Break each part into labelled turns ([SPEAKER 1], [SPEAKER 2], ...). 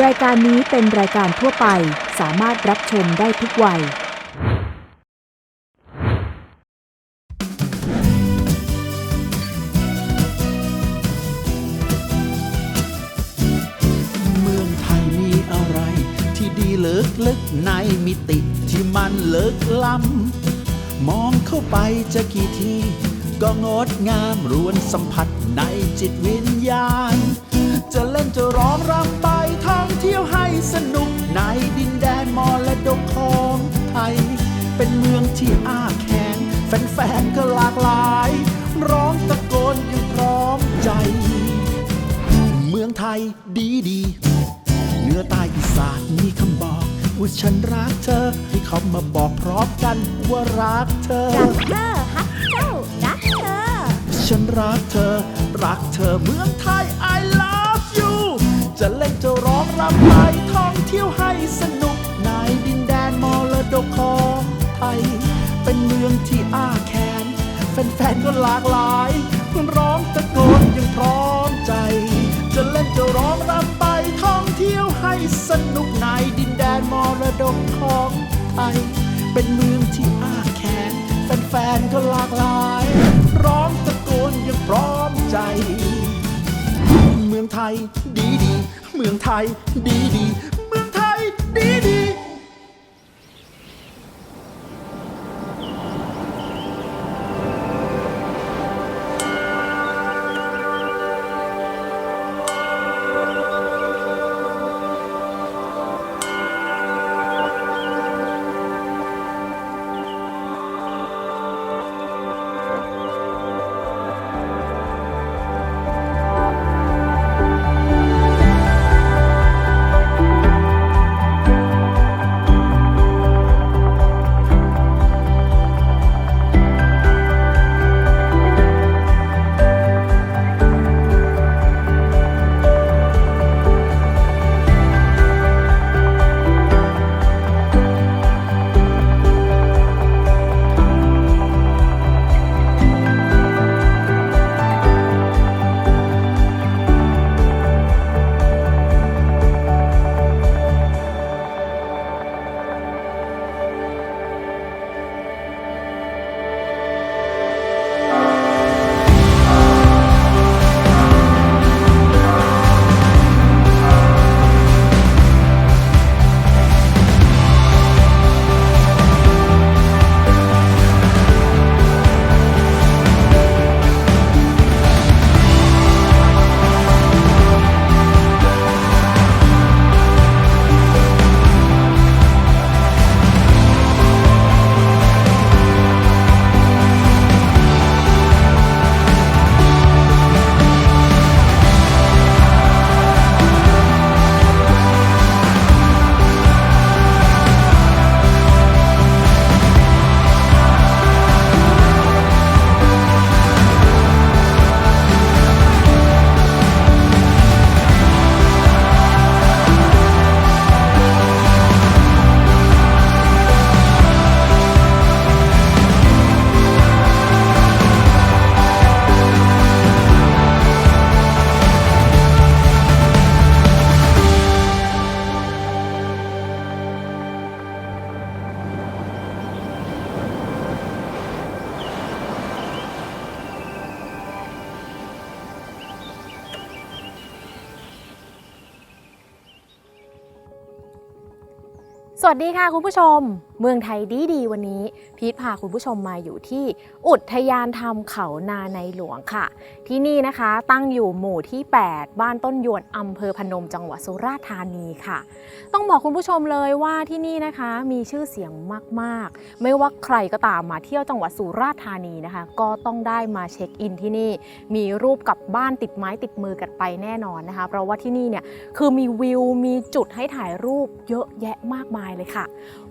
[SPEAKER 1] รายการนี้เป็นรายการทั่วไปสามารถรับชมได้ทุกวัย
[SPEAKER 2] เมืองไทยมีอะไร ที่ดีเลิกลึกในมิติที่มันเลิกล้ำมองเข้าไปจะกี่ที ก็งดงามรวนสัมผัสในจิตวิญญาณ จะเล่นจะร้องรำไปท่องเที่ยวให้สนุกในดินแดนมรดกของไทย เป็นเมืองที่อ้าแขงแฟนๆก็หลากหลาย ร้องตะโกนอยังพร้อมใจ เมืองไทยดีดีเหนือใต้อีสานมีคำบอก ว่าฉันรักเธอ ให้เขามาบอกพร้อมกันว่ารักเธอ
[SPEAKER 3] รักเธอฮักเจ้ารักเธอ
[SPEAKER 2] ฉันรักเธอ รักเธอเมืองไทย I love you จะเล่นจะร้องรำไปท่องเที่ยวให้สนุกในดินแดนมรดกของไทย เป็นเมืองที่อ้าแขนแฟนๆก็หลากหลายร้องตะโกนอยังพร้อมใจ จะเล่นจะร้องรำไปท่องเที่ยวให้สนุกในดินแดน มรดกของไทย เป็นเมืองที่อ้าแขนแฟนๆก็หลากหลาย ร้องตะโกนอยังพร้อมใจ เมืองไทยดีดี เมืองไทยดีดี เมืองไทยดีดี
[SPEAKER 3] สวัสดีค่ะคุณผู้ชม เมืองไทยดีดีวันนี้ พีทพาคุณผู้ชมมาอยู่ที่ อุทยานธรรมเขานาในหลวงค่ะ ที่นี่นะคะตั้งอยู่หมู่ที่ 8 บ้านต้นยวนอำเภอพนมจังหวัดสุราษฎร์ธานีค่ะ ต้องบอกคุณผู้ชมเลยว่าที่นี่นะคะมีชื่อเสียงมากๆ ไม่ว่าใครก็ตามมาเที่ยวจังหวัดสุราษฎร์ธานีนะคะ ก็ต้องได้มาเช็คอินที่นี่ มีรูปกับบ้านติดไม้ติดมือกันไปแน่นอนนะคะ เพราะว่าที่นี่เนี่ยคือมีวิวมีจุดให้ถ่ายรูปเยอะแยะมากมายเลยค่ะ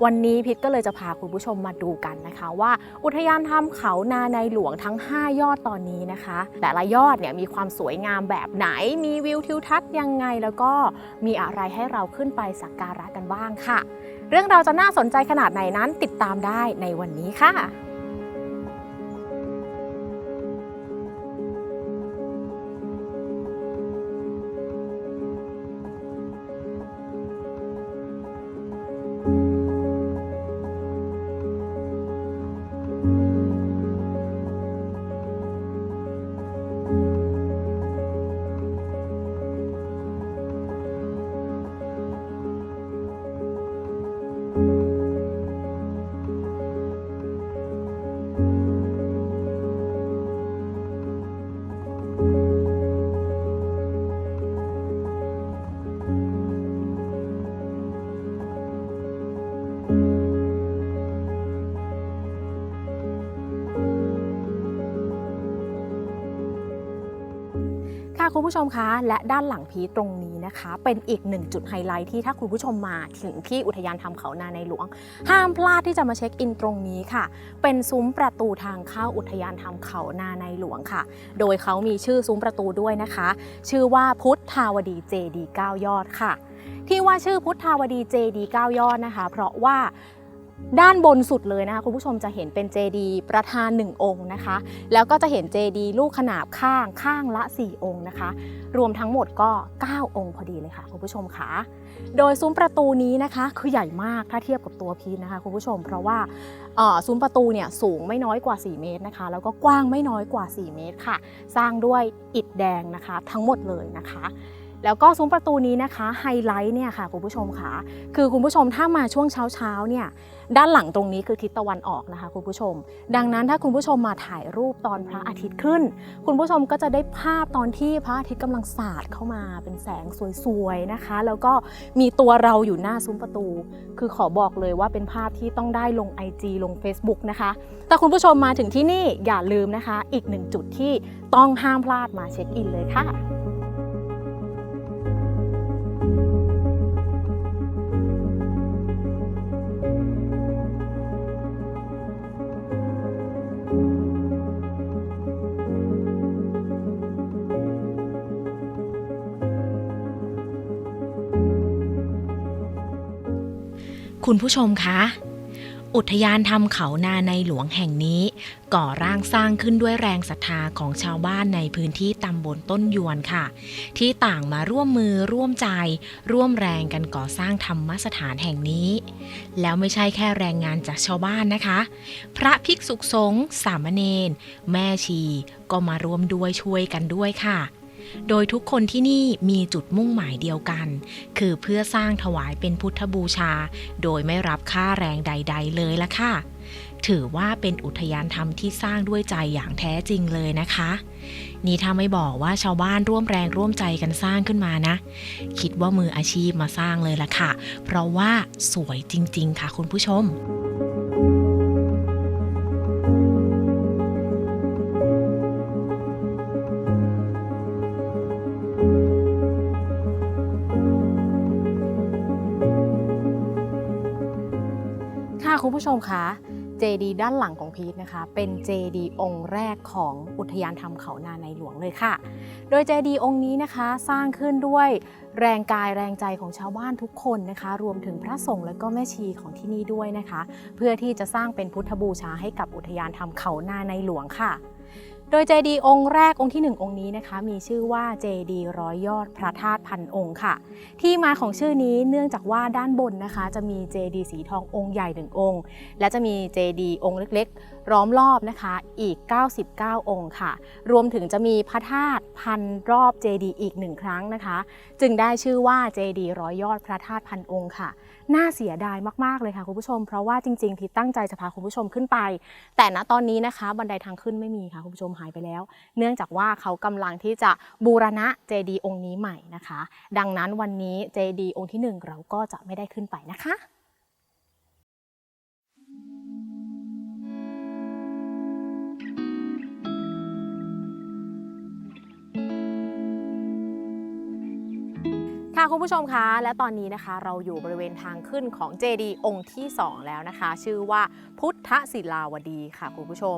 [SPEAKER 3] วันนี้พิทก็เลยจะพาคุณผู้ชมมาดูกันนะคะ ว่าอุทยานถ้ำเขานาในหลวงทั้ง 5 ยอดตอนนี้นะคะ แต่ละยอดเนี่ยมีความสวยงามแบบไหน มีวิวทิวทัศน์ยังไงแล้วก็มีอะไรให้เราขึ้นไปสักการะกันบ้างค่ะ เรื่องราวจะน่าสนใจขนาดไหนนั้นติดตามได้ในวันนี้ค่ะ คุณผู้ชมคะ และด้านหลังพีตรงนี้นะคะ เป็นอีกหนึ่งจุดไฮไลท์ที่ถ้าคุณผู้ชมมาถึงที่อุทยานธรรมเขานาในหลวง ห้ามพลาดที่จะมาเช็คอินตรงนี้ค่ะ เป็นซุ้มประตูทางเข้าอุทยานธรรมเขานาในหลวงค่ะ โดยเขามีชื่อซุ้มประตูด้วยนะคะ ชื่อว่าพุทธาวดีเจดี9ยอดค่ะ ที่ว่าชื่อพุทธาวดีเจดี9ยอดนะคะ เพราะว่า ด้านบนสุดเลยนะคะคุณผู้ชมจะเห็นเป็นเจดีประธาน 1 องค์นะคะ แล้วก็จะเห็นเจดีลูกขนาบข้างข้างละ 4 องค์นะคะ รวมทั้งหมดก็ 9 องค์พอดีเลยค่ะคุณผู้ชมค่ะโดยซุ้มประตูนี้นะคะคือใหญ่มากถ้าเทียบกับตัวพีชนะคะคุณผู้ชม เพราะว่าซุ้มประตูเนี่ยสูงไม่น้อยกว่า 4 เมตรนะคะ แล้วก็กว้างไม่น้อยกว่า 4 เมตรค่ะ สร้างด้วยอิฐแดงนะคะ ทั้งหมดเลยนะคะ แล้วก็ซุ้มประตูนี้นะคะไฮไลท์เนี่ยค่ะคุณผู้ชมค่ะคือคุณผู้ชมถ้ามาช่วงเช้าเช้าเนี่ยด้านหลังตรงนี้คือทิศตะวันออกนะคะคุณผู้ชม ดังนั้นถ้าคุณผู้ชมมาถ่ายรูปตอนพระอาทิตย์ขึ้น คุณผู้ชมก็จะได้ภาพตอนที่พระอาทิตย์กำลังสาดเข้ามาเป็นแสงสวยๆนะคะ แล้วก็มีตัวเราอยู่หน้าซุ้มประตู คือขอบอกเลยว่าเป็นภาพที่ต้องได้ลง IG ลง Facebook นะคะแต่คุณผู้ชมมาถึงที่นี่อย่าลืมนะคะ อีกหนึ่งจุดที่ต้องห้ามพลาดมาเช็คอินเลยค่ะ
[SPEAKER 4] คุณผู้ชมคะ อุทยานธรรมเขานาในหลวงแห่งนี้ ก่อร่างสร้างขึ้นด้วยแรงศรัทธาของชาวบ้านในพื้นที่ตำบลต้นยวนค่ะ ที่ต่างมาร่วมมือร่วมใจ ร่วมแรงกันก่อสร้างธรรมสถานแห่งนี้ แล้วไม่ใช่แค่แรงงานจากชาวบ้านนะคะ พระภิกษุสงฆ์สามเณรแม่ชี ก็มาร่วมด้วยช่วยกันด้วยค่ะ โดยทุกคนที่นี่มีจุดมุ่งหมายเดียวกัน คือเพื่อสร้างถวายเป็นพุทธบูชา โดยไม่รับค่าแรงใด ๆ เลยละค่ะ ถือว่าเป็นอุทยานธรรมที่สร้างด้วยใจอย่างแท้จริงเลยนะคะ นี่ถ้าไม่บอกว่าชาวบ้านร่วมแรงร่วมใจกันสร้างขึ้นมานะ คิดว่ามืออาชีพมาสร้างเลยละค่ะ เพราะว่าสวยจริง ๆ ค่ะคุณผู้ชม
[SPEAKER 3] ผู้ชมคะ เจดีด้านหลังของพีทนะคะ เป็นเจดีองค์แรกของอุทยานธรรมเขานาในหลวงเลยค่ะ โดยเจดีองค์นี้นะคะสร้างขึ้นด้วยแรงกายแรงใจของชาวบ้านทุกคนนะคะ รวมถึงพระสงฆ์และก็แม่ชีของที่นี่ด้วยนะคะ เพื่อที่จะสร้างเป็นพุทธบูชาให้กับอุทยานธรรมเขานาในหลวงค่ะ โดยเจดีย์องค์แรกองค์ที่ 1 องค์นี้นะคะ มีชื่อว่าเจดีย์ร้อยยอดพระธาตุพันองค์ค่ะ ที่มาของชื่อนี้เนื่องจากว่าด้านบนนะคะ จะมีเจดีย์สีทององค์ใหญ่หนึ่งองค์ และจะมีเจดีย์องค์เล็กๆล้อมรอบนะคะอีก 99 องค์ค่ะ รวมถึงจะมีพระธาตุพันรอบเจดีย์อีกหนึ่งครั้งนะคะ จึงได้ชื่อว่าเจดีย์ร้อยยอดพระธาตุพันองค์ค่ะ น่าเสียดายมากๆเลยค่ะคุณผู้ชม เพราะว่าจริงๆพีตั้งใจจะพาคุณผู้ชมขึ้นไป แต่ณตอนนี้นะคะ บันไดทางขึ้นไม่มีค่ะคุณผู้ชมหายไปแล้ว เนื่องจากว่าเขากำลังที่จะบูรณะเจดีย์องค์นี้ใหม่นะคะ ดังนั้นวันนี้เจดีย์องค์ที่หนึ่งเราก็จะไม่ได้ขึ้นไปนะคะ ค่ะคุณผู้ชมคะ และตอนนี้นะคะ เราอยู่บริเวณทางขึ้นของเจดีย์องค์ที่ 2 แล้วนะคะ ชื่อว่าพุทธศิลาวดีค่ะคุณผู้ชม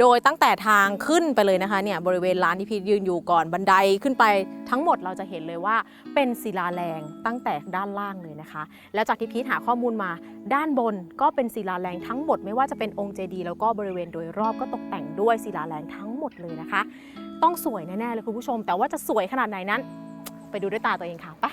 [SPEAKER 3] โดยตั้งแต่ทางขึ้นไปเลยนะคะเนี่ยบริเวณลานที่พีทยืนอยู่ก่อนบันไดขึ้นไปทั้งหมดเราจะเห็นเลยว่าเป็นศิลาแรงตั้งแต่ด้านล่างเลยนะคะ แล้วจากที่พีทหาข้อมูลมาด้านบนก็เป็นศิลาแรงทั้งหมดไม่ว่าจะเป็นองค์เจดีย์แล้วก็บริเวณโดยรอบก็ตกแต่งด้วยศิลาแรงทั้งหมดเลยนะคะ ต้องสวยแน่ๆเลยคุณผู้ชม แต่ว่าจะสวยขนาดไหนนั้น ไปดูด้วยตาตัวเองค่ะไป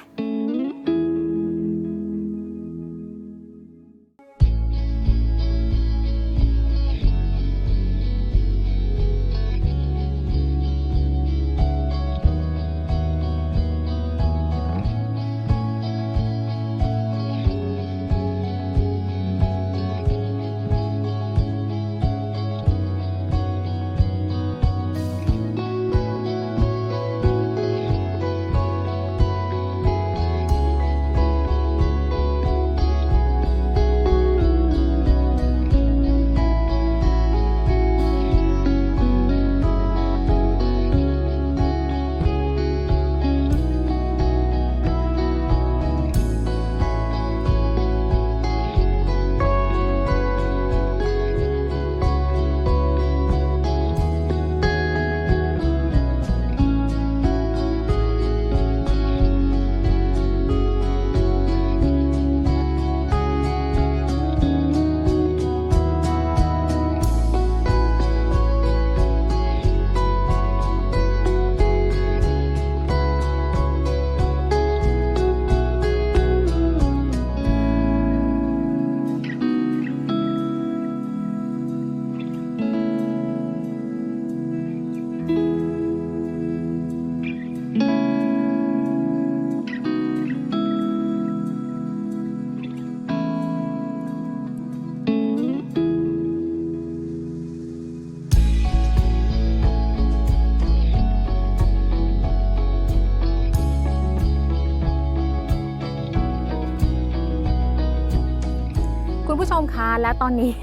[SPEAKER 3] และตอนนี้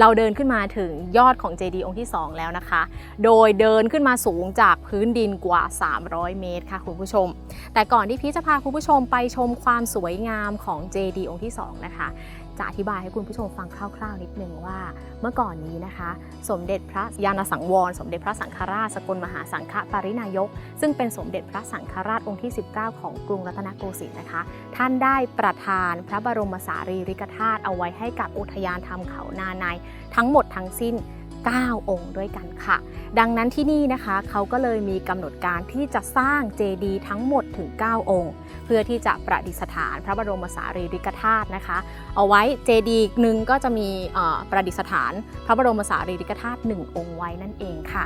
[SPEAKER 3] เราเดินขึ้นมาถึงยอดของเจดีย์องค์ที่ 2 แล้วนะคะ โดยเดินขึ้นมาสูงจากพื้นดินกว่า 300 เมตรค่ะคุณผู้ชม แต่ก่อนที่พี่จะพาคุณผู้ชมไปชมความสวยงามของเจดีย์องค์ที่ 2 นะคะ จะอธิบายให้คุณผู้ชมฟังคร่าวๆ นิดนึงว่า เมื่อก่อนนี้นะคะ สมเด็จพระยาณสังวร สมเด็จพระสังฆราชสกลมหาสังฆปรินายก ซึ่งเป็นสมเด็จพระสังฆราชองค์ที่ 19 ของกรุงรัตนโกสินทร์นะคะ ท่านได้ประทานพระบรมสารีริกธาตุเอาไว้ให้กับอุทยานธรรมเขานาในทั้งหมดทั้งสิ้น 9 องค์ด้วยกันค่ะ ดังนั้นที่นี่นะคะเขาก็เลยมีกำหนดการที่จะสร้างเจดีย์ทั้งหมดถึง 9 องค์ เพื่อที่จะประดิษฐานพระบรมสารีริกธาตุนะคะ เอาไว้เจดีย์หนึ่งก็จะมีประดิษฐานพระบรมสารีริกธาตุหนึ่งองค์ไว้นั่นเองค่ะ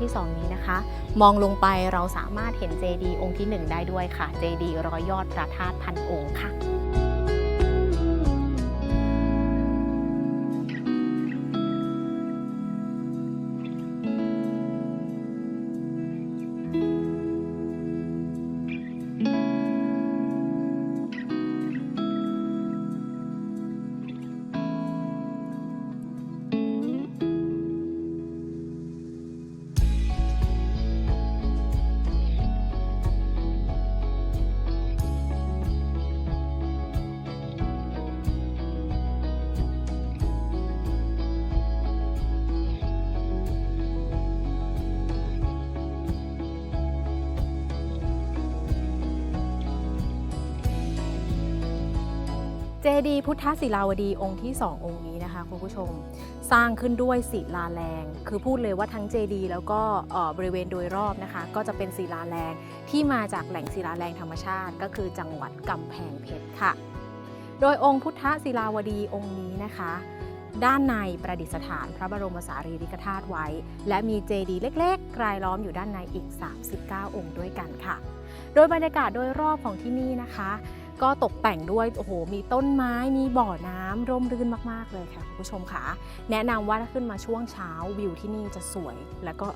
[SPEAKER 3] ที่ 2 นี้นะคะ มองลงไปเราสามารถเห็นเจดีย์องค์ที่ 1 ได้ด้วยค่ะ เจดีย์ร้อยยอดพระธาตุพันองค์ค่ะ ดีย์พุทธศิลาวดีองค์ที่ 2 องค์นี้นะคะคุณผู้ชมสร้างขึ้นด้วยศิลาแรง คือพูดเลยว่าทั้งเจดีย์แล้วก็บริเวณโดยรอบนะคะ ก็จะเป็นศิลาแรงที่มาจากแหล่งศิลาแรงธรรมชาติ ก็คือจังหวัดกำแพงเพชรค่ะ โดยองค์พุทธศิลาวดีองค์นี้นะคะ ด้านในประดิษฐานพระบรมสารีริกธาตุไว้ และมีเจดีย์เล็กๆ รายล้อมอยู่ด้านในอีก 39 องค์ด้วยกันค่ะ โดยบรรยากาศโดยรอบของที่นี่นะคะ ก็ตกแต่งด้วยโอ้โหมีต้นไม้มีบ่อน้ำร่มรื่นมากๆเลยค่ะคุณผู้ชมค่ะ แนะนำว่าถ้าขึ้นมาช่วงเช้าวิวที่นี่จะสวย แล้วก็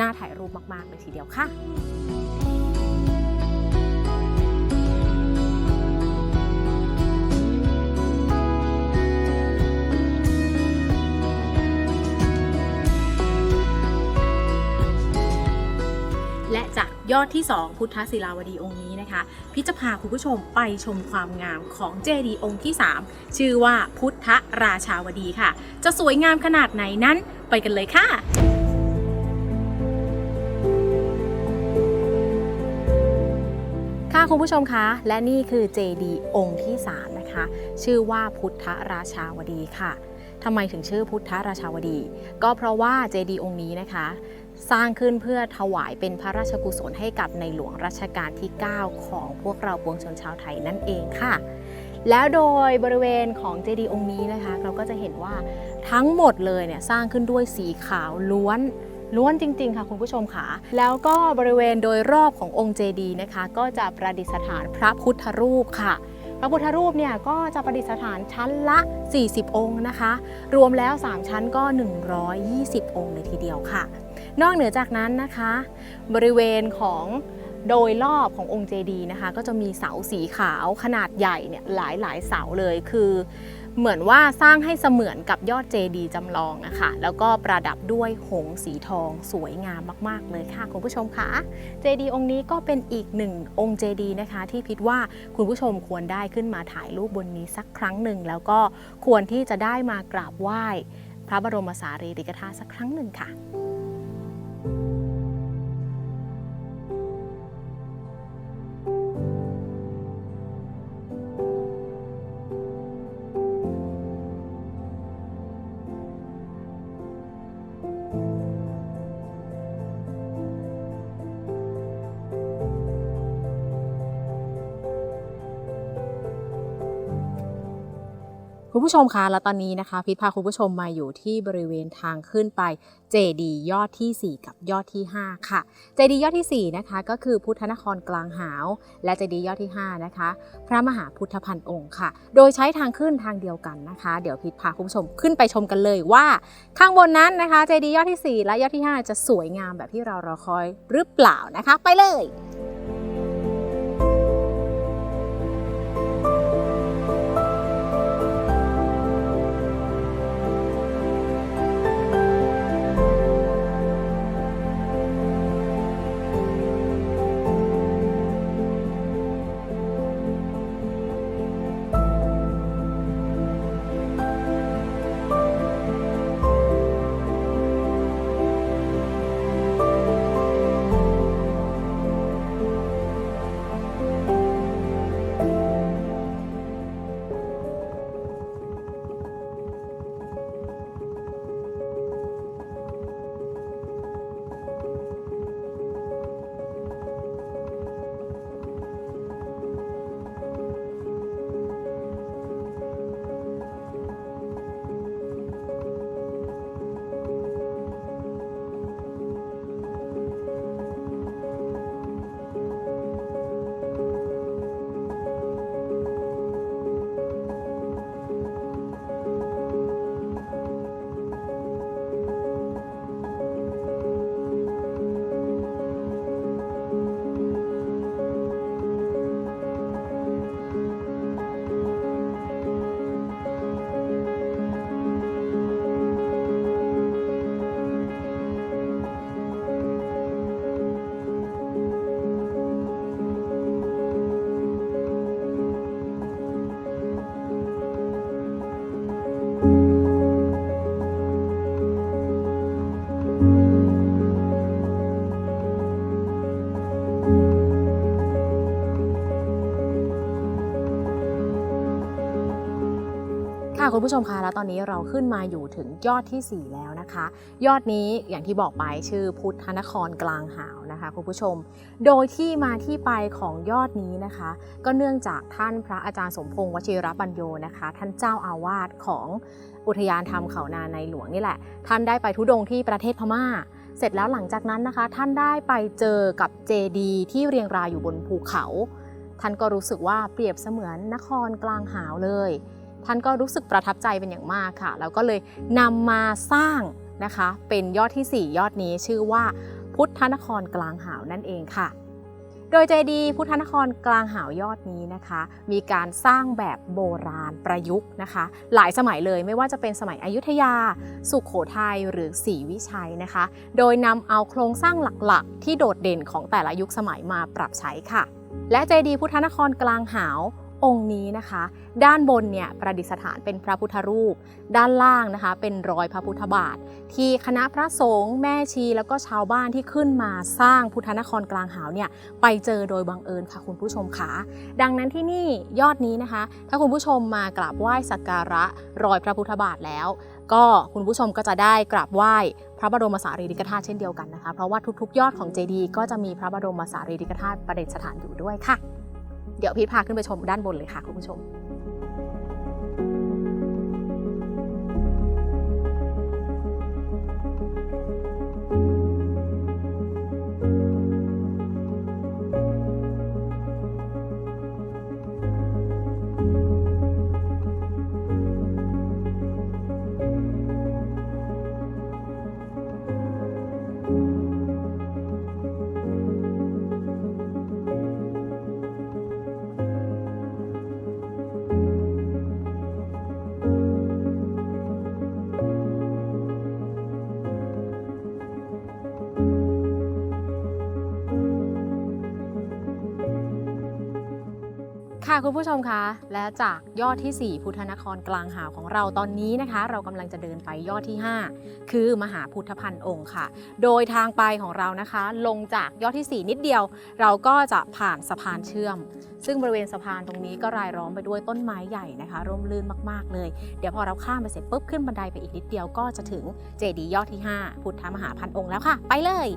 [SPEAKER 3] น่าถ่ายรูปมากๆเลยทีเดียวค่ะ ยอดที่ 2 พุทธศิลาวดีองค์นี้นะคะพี่จะพาคุณผู้ชมไปชมความงามของเจดีย์องค์ที่ 3 ชื่อว่าพุทธราชาวดีค่ะ จะสวยงามขนาดไหนนั้นไปกันเลยค่ะค่ะคุณผู้ชมคะและนี่คือเจดีย์องค์ที่ 3 นะคะ ชื่อว่าพุทธราชาวดีค่ะทำไมถึงชื่อพุทธราชาวดี ก็เพราะว่าเจดีย์องค์นี้นะคะ สร้างขึ้นเพื่อถวายเป็นพระราชกุศลให้กับในหลวงรัชกาลที่ 9 ของพวกเราปวงชนชาวไทยนั่นเองค่ะ แล้วโดยบริเวณของเจดีย์องค์นี้นะคะ เราก็จะเห็นว่าทั้งหมดเลยเนี่ยสร้างขึ้นด้วยสีขาวล้วนล้วนจริง ๆ ค่ะคุณผู้ชมค่ะ แล้วก็บริเวณโดยรอบขององค์เจดีย์นะคะ ก็จะประดิษฐานพระพุทธรูปค่ะ พระพุทธรูปเนี่ยก็จะประดิษฐานชั้นละ 40 องค์นะคะ รวมแล้ว 3 ชั้นก็ 120 องค์เลยทีเดียวค่ะ นอกเหนือจากนั้นนะคะ บริเวณของโดยรอบขององค์เจดีย์นะคะ ก็จะมีเสาสีขาวขนาดใหญ่เนี่ยหลายหลายเสาเลยคือเหมือนว่าสร้างให้เสมือนกับยอดเจดีย์จำลองอะคะแล้วก็ประดับด้วยหงสีทองสวยงามมากๆเลยค่ะคุณผู้ชมคะเจดีย์องค์นี้ก็เป็นอีกหนึ่งองค์เจดีย์นะคะ ที่พิดว่าคุณผู้ชมควรได้ขึ้นมาถ่ายรูปบนนี้สักครั้งหนึ่ง แล้วก็ควรที่จะได้มากราบไหว้ พระบรมสารีริกธาตุสักครั้งหนึ่งค่ะ คุณผู้ชมคะแล้วตอนนี้นะคะ พิษพาคุณผู้ชมมาอยู่ที่บริเวณทางขึ้นไปเจดียอดที่ 4 กับยอดที่ 5 ค่ะ เจดียอดที่ 4 นะคะ ก็คือพุทธนครกลางหาว และเจดียอดที่ 5 นะคะ พระมหาพุทธพันองค์ค่ะ โดยใช้ทางขึ้นทางเดียวกันนะคะ เดี๋ยวพิษพาคุณผู้ชมขึ้นไปชมกันเลยว่า ข้างบนนั้นนะคะ เจดียอดที่ 4 และยอดที่ 5 จะสวยงามแบบที่เรารอคอยหรือเปล่านะคะ ไปเลย ค่ะคุณผู้ชมคะแล้วตอนนี้เราขึ้นมาอยู่ถึงยอดที่ 4 แล้วนะคะ ยอดนี้อย่างที่บอกไปชื่อพุทธนครกลางหาวนะคะคุณผู้ชม โดยที่มาที่ไปของยอดนี้นะคะ ก็เนื่องจากท่านพระอาจารย์สมพงษ์วชิรปัญโยนะคะ ท่านเจ้าอาวาสของอุทยานธรรมเขานาในหลวงนี่แหละ ท่านได้ไปทุดงที่ประเทศพม่า เสร็จแล้วหลังจากนั้นนะคะ ท่านได้ไปเจอกับเจดีที่เรียงรายอยู่บนภูเขา ท่านก็รู้สึกว่าเปรียบเสมือนนครกลางหาวเลย ท่านก็รู้สึกประทับใจเป็นอย่างมากค่ะ แล้วก็เลยนำมาสร้างนะคะ เป็นยอดทีสี่ 4 ยอดนี้ชื่อว่าพุทธนครกลางหาวนั่นเองค่ะ โดยเจดีย์พุทธนครกลางหาวยอดนี้นะคะ มีการสร้างแบบโบราณประยุกต์นะคะ หลายสมัยเลยไม่ว่าจะเป็นสมัยอยุธยา สุขโขทัยหรือศรีวิชัยนะคะ โดยนำเอาโครงสร้างหลักๆ ที่โดดเด่นของแต่ละยุคสมัยมาปรับใช้ค่ะ และเจดีย์พุทธนครกลางหาว องค์นี้นะคะ ด้านบนเนี่ยประดิษฐานเป็นพระพุทธรูป ด้านล่างนะคะ เป็นรอยพระพุทธบาท ที่คณะพระสงฆ์แม่ชีแล้วก็ชาวบ้านที่ขึ้นมาสร้างพุทธนครกลางหาวเนี่ยไปเจอโดยบังเอิญค่ะคุณผู้ชมค่ะดังนั้นที่นี่ยอดนี้นะคะ ถ้าคุณผู้ชมมากราบไหว้สักการะรอยพระพุทธบาทแล้ว ก็คุณผู้ชมก็จะได้กราบไหว้พระบรมสารีริกธาตุเช่นเดียวกันนะคะ เพราะว่าทุกๆ ยอดของเจดีย์ก็จะมีพระบรมสารีริกธาตุประดิษฐานอยู่ด้วยค่ะ เดี๋ยวพี่พาขึ้นไปชมด้านบนเลยค่ะคุณผู้ชม คุณผู้ชมคะและจากยอดที่ 4 พุทธนครกลางหาวของเราตอนนี้นะคะ เรากำลังจะเดินไปยอดที่ 5 คือมหาพุทธพันองค์ค่ะ โดยทางไปของเรานะคะ ลงจากยอดที่ 4 นิดเดียว เราก็จะผ่านสะพานเชื่อม ซึ่งบริเวณสะพานตรงนี้ก็รายล้อมไปด้วยต้นไม้ใหญ่นะคะ ร่มรื่นมากๆเลย เดี๋ยวพอเราข้ามไปเสร็จปุ๊บขึ้นบันไดไปอีกนิดเดียวก็จะถึงเจดีย์ยอดที่ 5 พุทธมหาพันองค์แล้วค่ะ ไปเลย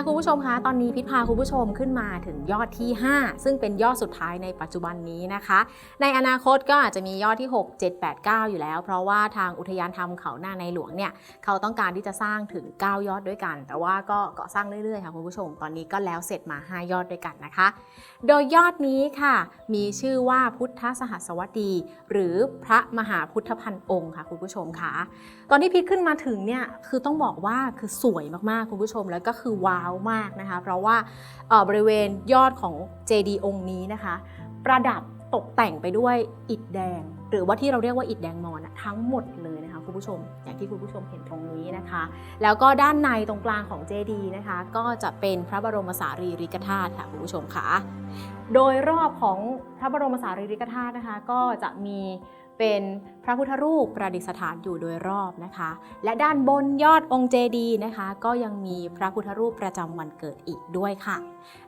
[SPEAKER 3] และคุณผู้ชมคะตอนนี้พิพาคุณผู้ชมขึ้นมาถึงยอดที่ 5 ซึ่งเป็นยอดสุดท้ายในปัจจุบันนี้นะคะ ในอนาคตก็อาจจะมียอดที่ 6 7 8 9 อยู่แล้ว เพราะว่าทางอุทยานธรรมเขาหน้าในหลวงเนี่ยเขาต้องการที่จะสร้างถึง 9 ยอดด้วยกัน แต่ว่าก็ก่อสร้างเรื่อยๆค่ะคุณผู้ชม ตอนนี้ก็แล้วเสร็จมา 5 ยอดด้วยกันนะคะ โดยยอดนี้ค่ะ มีชื่อว่าพุทธสหัสวดี หรือพระมหาพุทธพันองค์ค่ะคุณผู้ชมค่ะตอนที่พีทขึ้นมาถึงเนี่ยคือต้องบอกว่าคือสวยมากๆคุณผู้ชมแล้วก็คือว้าวมากนะคะ เพราะว่าบริเวณยอดของเจดีย์องค์นี้นะคะ ประดับตกแต่งไปด้วยอิฐแดง หรือว่าที่เราเรียกว่าอิฐแดงมอนทั้งหมดเลยนะคะคุณผู้ชม อย่างที่คุณผู้ชมเห็นตรงนี้นะคะ แล้วก็ด้านในตรงกลางของเจดีย์นะคะ ก็จะเป็นพระบรมสารีริกธาตุค่ะคุณผู้ชมค่ะโดยรอบของพระบรมสารีริกธาตุนะคะ ก็จะมี เป็นพระพุทธรูปประดิษฐานอยู่โดยรอบนะคะ และด้านบนยอดองค์เจดีย์นะคะ ก็ยังมีพระพุทธรูปประจำวันเกิดอีกด้วยค่ะ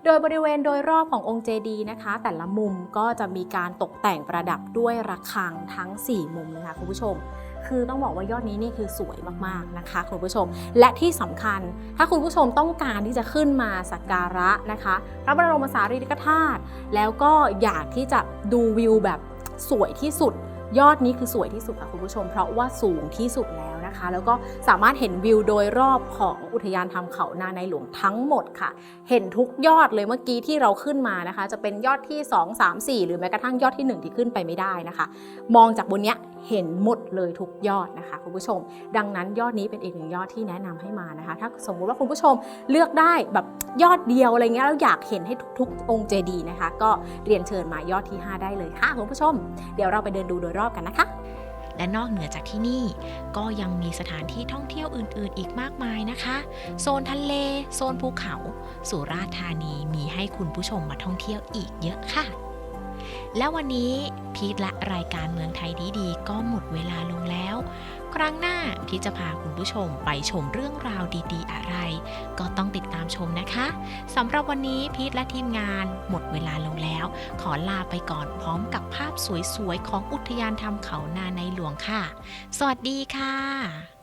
[SPEAKER 3] โดยบริเวณโดยรอบขององค์เจดีย์นะคะ แต่ละมุมก็จะมีการตกแต่งประดับด้วยระฆังทั้ง 4 มุมเลยค่ะคุณผู้ชม คือต้องบอกว่ายอดนี้นี่คือสวยมากๆนะคะคุณผู้ชม และที่สำคัญถ้าคุณผู้ชมต้องการที่จะขึ้นมาสักการะนะคะ พระบรมสารีริกธาตุแล้วก็อยากที่จะดูวิวแบบสวยที่สุด ยอดนี้คือสวยที่สุดค่ะคุณผู้ชม เพราะว่าสูงที่สุดแล้ว นะคะ แล้วก็สามารถเห็นวิวโดยรอบของอุทยานธรรมเขานาในหลวงทั้งหมดค่ะ เห็นทุกยอดเลยเมื่อกี้ที่เราขึ้นมานะคะ จะเป็นยอดที่ 2 3 4 หรือแม้กระทั่งยอดที่ 1 ที่ขึ้นไปไม่ได้นะคะ มองจากบนเนี้ยเห็นหมดเลยทุกยอดนะคะคุณผู้ชม ดังนั้นยอดนี้เป็นอีกหนึ่งยอดที่แนะนำให้มานะคะ ถ้าสมมุติว่าคุณผู้ชมเลือกได้แบบยอดเดียวอะไรเงี้ยแล้วอยากเห็นให้ทุกๆ องค์เจดีย์นะคะ ก็เรียนเชิญมายอดที่ 5 ได้เลยค่ะคุณผู้ชม เดี๋ยวเราไปเดินดูโดยรอบกันนะคะ
[SPEAKER 4] และนอกเหนือจากที่นี่ ก็ยังมีสถานที่ท่องเที่ยวอื่น ๆ อีกมากมายนะคะ โซนทะเล โซนภูเขา สุราษฎร์ธานีมีให้คุณผู้ชมมาท่องเที่ยวอีกเยอะค่ะ และวันนี้พีทและรายการเมืองไทยดีๆ ก็หมดเวลาลงแล้ว ครั้งหน้าพีทจะพาคุณผู้ชมไปชมเรื่องราวดีๆ อะไร ก็ต้องติดตามชมนะคะสำหรับวันนี้พีทและทีมงานหมดเวลาลงแล้ว ขอลาไปก่อนพร้อมกับภาพสวยๆ ของอุทยานธรรมเขานาในหลวงค่ะ สวัสดีค่ะ